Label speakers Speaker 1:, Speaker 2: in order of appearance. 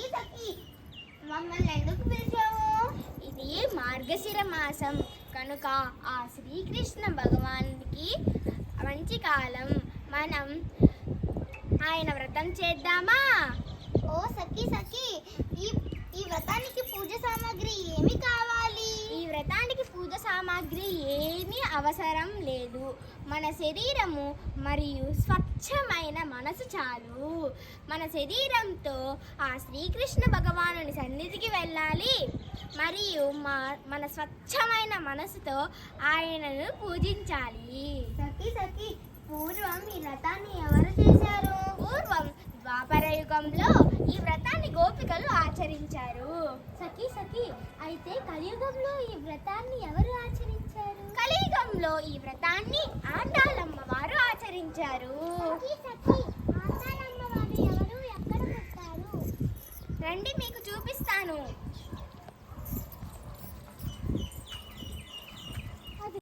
Speaker 1: సఖీ మమ్మల్ని ఎందుకు పిలిచావు? ఇది మార్గశిర మాసం. కనుక ఆ శ్రీకృష్ణ భగవానికి మంచి కాలం. మనం ఆయన వ్రతం చేద్దామా?
Speaker 2: ఓ సఖి సఖి. ఈ ఈ వ్రతానికి పూజ సామాగ్రి ఏమి కావాలి?
Speaker 1: ఈ వ్రతానికి పూజ సామాగ్రి ఏమి అవసరం లేదు. మన శరీరము మరియు స్వచ్ఛమైన మనసు చాలు. మన శరీరంతో ఆ శ్రీకృష్ణ భగవానుని సన్నిధికి వెళ్ళాలి. మరియు మా మన స్వచ్ఛమైన మనసుతో ఆయనను పూజించాలి.
Speaker 2: సఖి సఖి పూర్వం ఈ వ్రతాన్ని ఎవరు చేశారు?
Speaker 1: పూర్వం ద్వాపర యుగంలో ఈ వ్రతాన్ని గోపికలు ఆచరించారు.
Speaker 2: సఖి సఖి అయితే కలియుగంలో ఈ వ్రతాన్ని ఎవరు ఆచరించారు?
Speaker 1: కలియుగంలో ఈ వ్రతాన్ని ఆండాలమ్మ వారు ఆచరించారు.
Speaker 2: సఖి సఖి
Speaker 1: రండి మీకు చూపిస్తాను.